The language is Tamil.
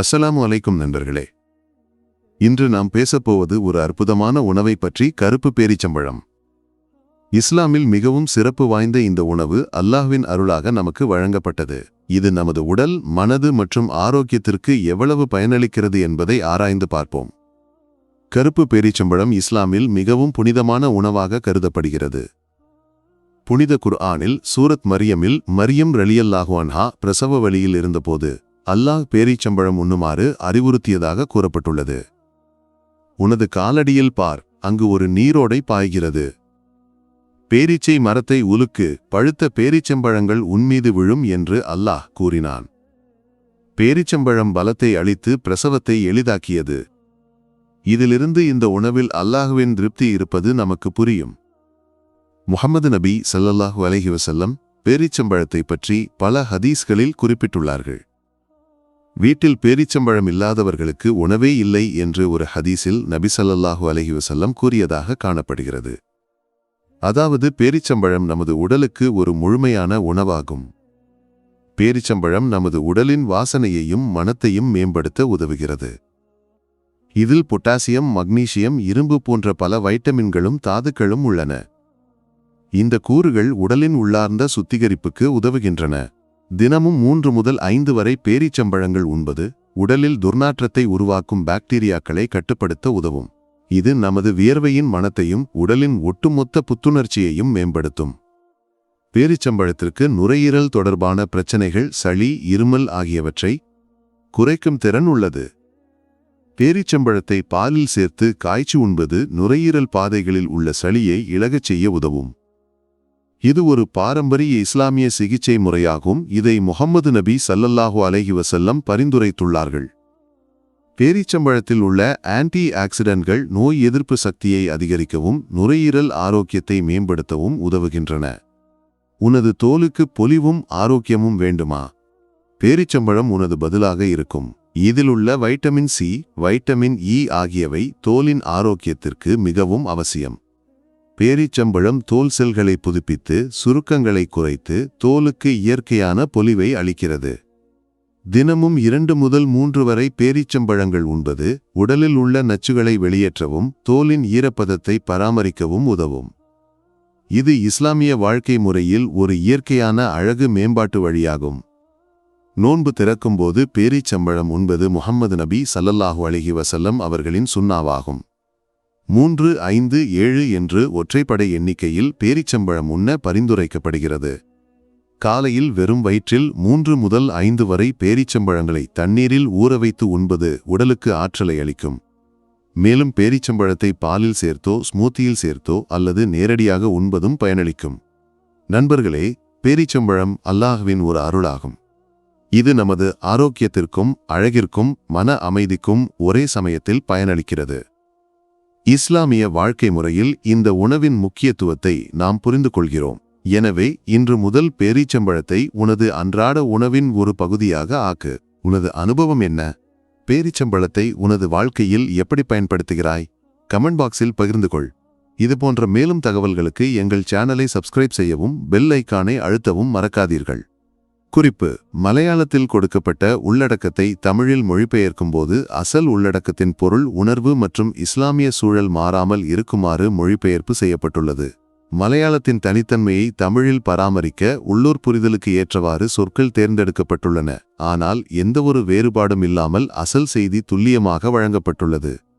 அஸ்ஸலாமு அலைக்கும் நண்பர்களே. இன்று நாம் பேசப்போவது ஒரு அற்புதமான உணவை பற்றி கருப்பு பேரிச்சம்பழம். இஸ்லாமில் மிகவும் சிறப்பு வாய்ந்த இந்த உணவு அல்லாஹ்வின் அருளாக நமக்கு வழங்கப்பட்டது. இது நமது உடல் மனது மற்றும் ஆரோக்கியத்திற்கு எவ்வளவு பயனளிக்கிறது என்பதை ஆராய்ந்து பார்ப்போம். கருப்பு பேரிச்சம்பழம் இஸ்லாமில் மிகவும் புனிதமான உணவாக கருதப்படுகிறது. புனித குர்ஆனில் சூரத் மரியமில் மரியம் ரலியல்லாஹு அன்ஹா பிரசவ வழியில் இருந்தபோது அல்லாஹ் பேரீச்சம்பழம் உண்ணுமாறு அறிவுறுத்தியதாக கூறப்பட்டுள்ளது. உனது காலடியில் பார் அங்கு ஒரு நீரோடை பாய்கிறது. பேரீச்சை மரத்தை உலுக்கு பழுத்த பேரீச்சம்பழங்கள் உன்மீது விழும் என்று அல்லாஹ் கூறினான். பேரிச்சம்பழம் பலத்தை அளித்து பிரசவத்தை எளிதாக்கியது. இதிலிருந்து இந்த உணவில் அல்லாஹுவின் திருப்தி இருப்பது நமக்கு புரியும். முஹம்மது நபி சல்லல்லாஹு அலஹி வசல்லம் பேரிச்சம்பழத்தை பற்றி பல ஹதீஸ்களில் குறிப்பிட்டுள்ளார்கள். வீட்டில் பேரிச்சம்பழம் இல்லாதவர்களுக்கு உணவே இல்லை என்று ஒரு ஹதீஸில் நபிசல்லாஹு அலஹி வசல்லம் கூறியதாக காணப்படுகிறது. அதாவது பேரிச்சம்பழம் நமது உடலுக்கு ஒரு முழுமையான உணவாகும். பேரிச்சம்பழம் நமது உடலின் வாசனையையும் மனத்தையும் மேம்படுத்த உதவுகிறது. இதில் பொட்டாசியம் மக்னீசியம் இரும்பு போன்ற பல வைட்டமின்களும் தாதுக்களும் உள்ளன. இந்த கூறுகள் உடலின் உள்ளார்ந்த சுத்திகரிப்புக்கு உதவுகின்றன. தினமும் மூன்று முதல் ஐந்து வரை பேரீச்சம்பழங்கள் உண்பது உடலில் துர்நாற்றத்தை உருவாக்கும் பாக்டீரியாக்களை கட்டுப்படுத்த உதவும். இது நமது வியர்வையின் மனத்தையும் உடலின் ஒட்டுமொத்த புத்துணர்ச்சியையும் மேம்படுத்தும். பேரிச்சம்பழத்திற்கு நுரையீரல் தொடர்பான பிரச்சனைகள் சளி இருமல் ஆகியவற்றை குறைக்கும் திறன் உள்ளது. பேரிச்சம்பழத்தை பாலில் சேர்த்து காய்ச்சி உண்பது நுரையீரல் பாதைகளில் உள்ள சளியை இழகச் செய்ய உதவும். இது ஒரு பாரம்பரிய இஸ்லாமிய சிகிச்சை முறையாகும். இதை முகம்மது நபி சல்லல்லாஹு அலைஹி வசல்லம் பரிந்துரைத்துள்ளார்கள். பேரீச்சம்பழத்தில் உள்ள ஆன்டி ஆக்சிடென்ட்கள் நோய் எதிர்ப்பு சக்தியை அதிகரிக்கவும் நுரையீரல் ஆரோக்கியத்தை மேம்படுத்தவும் உதவுகின்றன. உனது தோலுக்கு பொலிவும் ஆரோக்கியமும் வேண்டுமா? பேரிச்சம்பழம் உனது பதிலாக இருக்கும். இதிலுள்ள வைட்டமின் சி வைட்டமின் இ ஆகியவை தோலின் ஆரோக்கியத்திற்கு மிகவும் அவசியம். பேரிச்சம்பழம் தோல் செல்களை புதுப்பித்து சுருக்கங்களை குறைத்து தோலுக்கு இயற்கையான பொலிவை அளிக்கிறது. தினமும் இரண்டு முதல் மூன்று வரை பேரிச்சம்பழங்கள் உண்பது உடலில் உள்ள நச்சுகளை வெளியேற்றவும் தோலின் ஈரப்பதத்தை பராமரிக்கவும் உதவும். இது இஸ்லாமிய வாழ்க்கை முறையில் ஒரு இயற்கையான அழகு மேம்பாட்டு வழியாகும். நோன்பு திறக்கும்போது பேரிச்சம்பழம் உண்பது முகமது நபி சல்லல்லாஹு அலைஹி வசல்லம் அவர்களின் சுண்ணாவாகும் மூன்று ஐந்து ஏழு என்று ஒற்றைப்படை எண்ணிக்கையில் பேரிச்சம்பழம் உண்ண பரிந்துரைக்கப்படுகிறது. காலையில் வெறும் வயிற்றில் மூன்று முதல் ஐந்து வரை பேரிச்சம்பழங்களை தண்ணீரில் ஊற வைத்து உண்பது உடலுக்கு ஆற்றலை அளிக்கும். மேலும் பேரிச்சம்பழத்தை பாலில் சேர்த்தோ ஸ்மூத்தியில் சேர்த்தோ அல்லது நேரடியாக உண்பதும் பயனளிக்கும். நண்பர்களே பேரிச்சம்பழம் அல்லாஹுவின் ஒரு அருளாகும். இது நமது ஆரோக்கியத்திற்கும் அழகிற்கும் மன அமைதிக்கும் ஒரே சமயத்தில் பயனளிக்கிறது. இஸ்லாமிய வாழ்க்கை முறையில் இந்த உணவின் முக்கியத்துவத்தை நாம் புரிந்து கொள்கிறோம் எனவே இன்று முதல் பேரீச்சம்பழத்தை உனது அன்றாட உணவின் ஒரு பகுதியாக ஆக்கு. உனது அனுபவம் என்ன? பேரீச்சம்பழத்தை உனது வாழ்க்கையில் எப்படி பயன்படுத்துகிறாய்? கமெண்ட் பாக்ஸில் பகிர்ந்து கொள் இதுபோன்ற மேலும் தகவல்களுக்கு எங்கள் சேனலை சப்ஸ்கிரைப் செய்யவும் பெல் ஐக்கானை அழுத்தவும் மறக்காதீர்கள். குறிப்பு மலையாளத்தில் கொடுக்கப்பட்ட உள்ளடக்கத்தை தமிழில் மொழிபெயர்க்கும்போது அசல் உள்ளடக்கத்தின் பொருள் உணர்வு மற்றும் இஸ்லாமிய சூழல் மாறாமல் இருக்குமாறு மொழிபெயர்ப்பு செய்யப்பட்டுள்ளது. மலையாளத்தின் தனித்தன்மையை தமிழில் பராமரிக்க உள்ளூர் புரிதலுக்கு ஏற்றவாறு சொற்கள் தேர்ந்தெடுக்கப்பட்டுள்ளன. ஆனால் எந்தவொரு வேறுபாடும் இல்லாமல் அசல் செய்தி துல்லியமாக வழங்கப்பட்டுள்ளது.